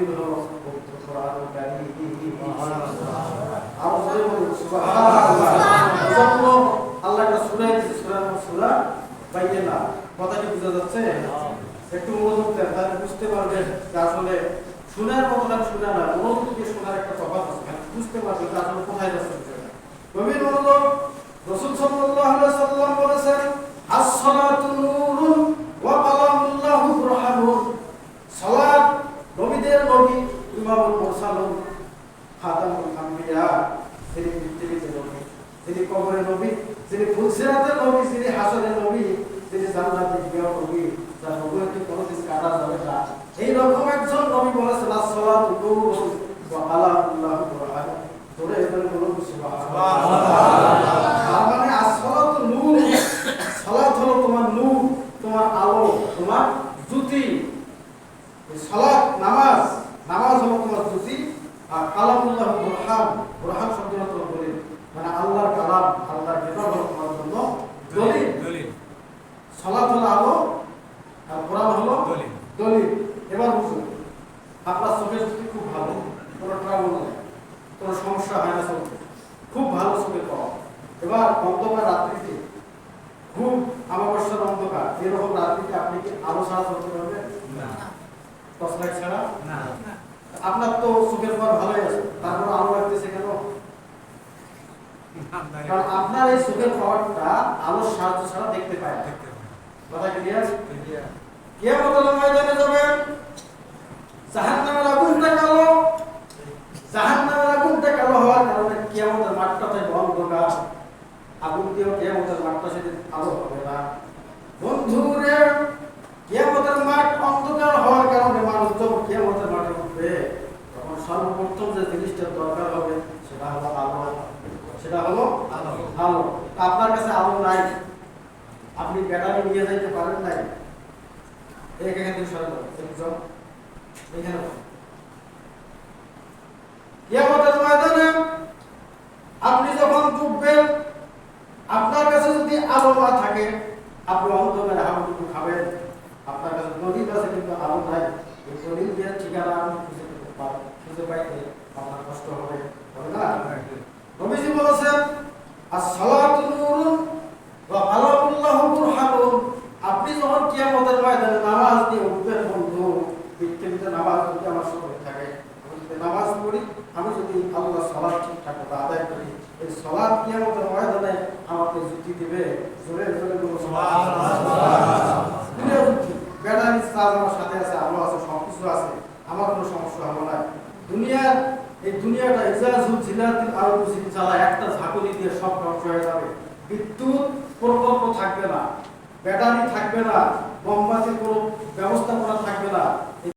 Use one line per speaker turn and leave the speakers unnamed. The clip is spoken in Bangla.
দলিল পবিত্র কোরআনুল কারীম আল্লাহ একটা মনোযোগ তাহলে বুঝতে পারবেন আসলে শোনার মতো না শোনা না মনোযোগ দিয়ে শোনার একটা তফাৎ বুঝতে পারবেন যে কোথায় যাচ্ছে রাসূল সাল্লাল্লাহু আলাইহি সাল্লাম বলেছেন আস-সালাতু নূরুন ওয়া কালামুল্লাহু বুরহানুন সালাত নবীদের নবী ইমামুল মুরসালুন খাতামুল আম্বিয়া যিনি পৃথিবীতে নবী যিনি কবরের নবী যিনি ফুলসিরাতের নবী যিনি হাসরের নবী যিনি জান্নাতে গিয়েও নবী যার নবুয়তি কোনোদিন কাটা যাবে না এই রকম একজন নবী বলেছেন আসসালাতু নূরুন ওয়া কালামুল্লাহু বুরহানুন ধরে এবারে বলুন সুবহানাল্লাহ তার মানে আসসালাতু নূর সালাত হলো তোমার নূর তোমার আলো তোমার জ্যোতি সালাত নামাজ হলো তোমার জ্যোতি আর কালামুল্লাহ বুরহান বুরহান শব্দটা তো দলিল মানে আল্লাহর কালাম আল্লাহর কিতাব হলো তোমার জন্য দলিল
দলিল
সালাত হলো আলো আর কোরআন হলো
দলিল
এবার বুঝুন। আপনার চোখের জ্যোতি খুব ভালো কোনো ট্রাবল নেই কোনো সমস্যা হয় না চোখে খুব ভালো চোখে পাওয়া। এবার অন্ধকার রাত্রিতে খুব আমাবস্যার অন্ধকার এরকম রাত্রিতে আপনি কি আলো ছাড়া চলতে পারবেন?
না।
টর্চ লাইট ছাড়া?
না।
আপনার তো চোখের পর ভালোই আছে তারপর আলো লাগতেছে কেন? কারণ আপনার এই চোখের পাওয়ারটা আলোর সাহায্য ছাড়া দেখতে পায় কথা ক্লিয়ার কিয়ামতের ময়দানে যাবেন জাহান্নামের আগুনটা কালো জাহান্নামের আগুনটা কালো হওয়ার কারণে মাঠটা আলো হবে না। বন্ধুরে, কিয়ামতের মাঠ অন্ধকার হওয়ার কারণে মানুষ যখন কিয়ামতের মাঠে উঠবে। তখন সর্বপ্রথম যে জিনিসটার দরকার হবে, সেটা হলো সেটা হলো
আলো।
আলো। আপনার কাছে আলো নাই। আপনি ব্যাটারি নিয়ে যাইতে পারেন নাই? এই এখান থেকে সরে যাও। এখানে কিয়ামতের ময়দানে আপনি যখন ডুববেন আপনার কাছে যদি আলো না থাকে আপনি অন্ধকারে হাবুডুবু খাবেন। আপনার কাছে নদীর কাছে কিন্তু আলো নাই। এই নদীর দিয়ে ঠিকানা আপনি খুঁজে খুঁজে পাইতে আপনার কষ্ট হবে। হবে না? নবীজি বলেছেন as-salatu nurun wa qalamullahu burhanun আপনি যখন কিয়ামতের ময়দানে নামাজ দিয়ে উঠবেন বন্ধু পৃথিবীতে নামাজ যদি আমার সঙ্গে থাকে আমি যদি নামাজ পড়ি আমি যদি আল্লাহ সালাত ঠিকঠাক মতো আদায় করি এই সালাত কিয়ামতের ময়দানে আমাকে যুক্তি দিবে। জোরে জোরে দুনিয়া যুক্তি ব্যাটারি আমার সাথে আছে আলো আছে সবকিছু আছে। আমার কোনো সমস্যা হবে না। দুনিয়ার এই দুনিয়াটা ইজাজুল জিলাতিল আরবুসি চালা একটা ঝাঁকুনি দিয়ে সব ধ্বংস হয়ে যাবে। বিদ্যুৎ প্রকল্প থাকবে না ব্যাটারি থাকবে না মোমবাতির কোনো ব্যবস্থাপনা থাকবে না।